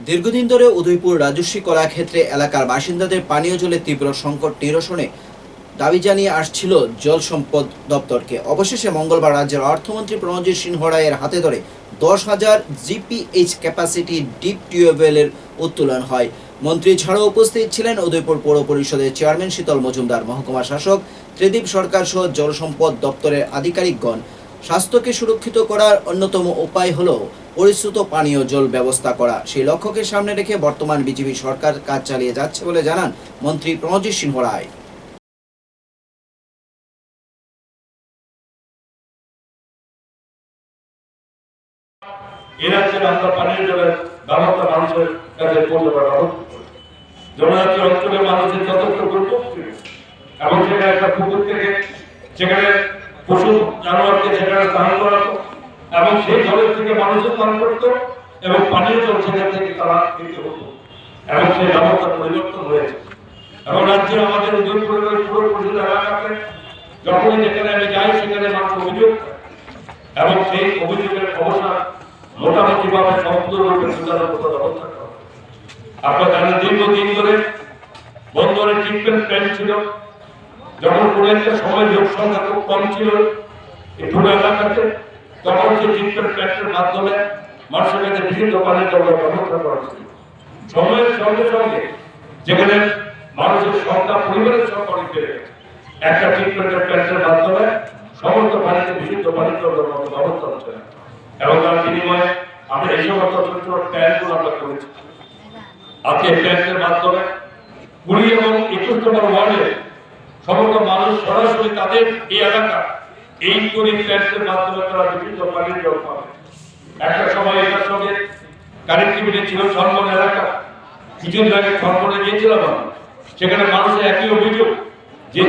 দীর্ঘদিন ধরে উদয়পুর রাজস্বী কলাক্ষেত্রে এলাকার বাসিন্দাদের পানীয় জলের তীব্র সংকট নিরসনে দাবি জানিয়ে আসছিল জল সম্পদ দপ্তরকে। অবশেষে মঙ্গলবার রাজ্যের অর্থমন্ত্রী প্রণজিৎ সিংহ রায়ের হাতে ধরে দশ হাজার জিপিএইচ ক্যাপাসিটি ডিপ টিউবওয়েলের উত্তোলন হয়। মন্ত্রী ছাড়াও উপস্থিত ছিলেন উদয়পুর পৌর পরিষদের চেয়ারম্যান শীতল মজুমদার, মহকুমা শাসক ত্রিদীপ সরকার সহ জল সম্পদ দপ্তরের আধিকারিকগণ। স্বাস্থ্যকে সুরক্ষিত করার অন্যতম উপায় হল পরিশ্রুত পানীয় জল ব্যবস্থা করা। সেই লক্ষ্যকে সামনে রেখে বর্তমান বিজেপি সরকার কাজ চালিয়ে যাচ্ছে বলে জানান মন্ত্রী প্রণজিৎ সিংহ রায় মানুষের যথেষ্ট এবং সেখানে একটা পুকুর থেকে সেখানে পশু জানোয়ারকে সেখানে স্নান করাতো এবং সেই জলের থেকে মানুষও স্নান করতো এবং পানীয় জল সেখান থেকে তারা নিতে হতো। এবং সেই ব্যবস্থা পরিবর্তন হয়েছে। এবং রাজ্যে আমাদের উদয়পুরের পুরো পরিষদ এলাকাতে যখনই যেখানে আমি যাই, সেখানে মানুষ অভিযোগ এবং সেই অভিযোগের অবসান মোটামুটি ভাবে সম্পূর্ণরূপে সুচারু করার ব্যবস্থা করা। আপনারা জানেন, দীর্ঘদিন ধরে বন্দরে ট্রিটমেন্ট প্ল্যান্ট ছিল। যখন পুরুলিয়াতে সময় লোক সংখ্যা খুব কম ছিল পুরো এলাকাতে, তখন সেই ট্রিটমেন্ট প্ল্যান্টের মাধ্যমে মানুষের কাছে বিশুদ্ধ পানি দেওয়ার ব্যবস্থা করা ছিল সময়ের সঙ্গে সঙ্গে যেখানে মানুষের সংখ্যা, পরিবারের সংখ্যা অনেক বেড়ে গেছে। একটা ট্রিটমেন্টের প্ল্যান্টের মাধ্যমে সমস্ত পানিতে বিশুদ্ধ পানি দেওয়ার মতো ব্যবস্থা হচ্ছে না। এবং তার বিনিময়ে আমরা এই সমস্ত ছোট ছোট প্ল্যানগুলো আমরা করেছি। আজকে প্ল্যান্টের মাধ্যমে কুড়ি এবং একুশ নম্বর ওয়ার্ডে সমস্ত মানুষ সরাসরি তাদের এই এলাকা, এই করে প্ল্যান্টের মাধ্যমে তারা বিভিন্ন পানির জল পাবে একটা সময় এটার সঙ্গে কানেক্টিভিটি ছিল সরমন এলাকা কিছুদিন আগে সরমনে গিয়েছিলাম। সেখানে মানুষের একই অভিযোগ, যে